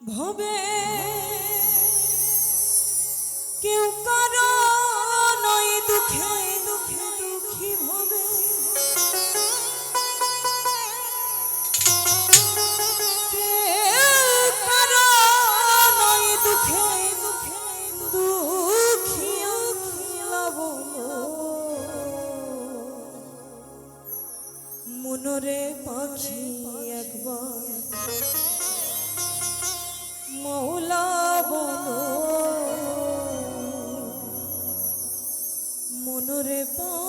ভবে। কেউ কারও নয় দুঃখে দুঃখে দুঃখী ভবে। মনরে পাখি একবার মৌলা বলো মনোরে পা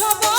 trouble.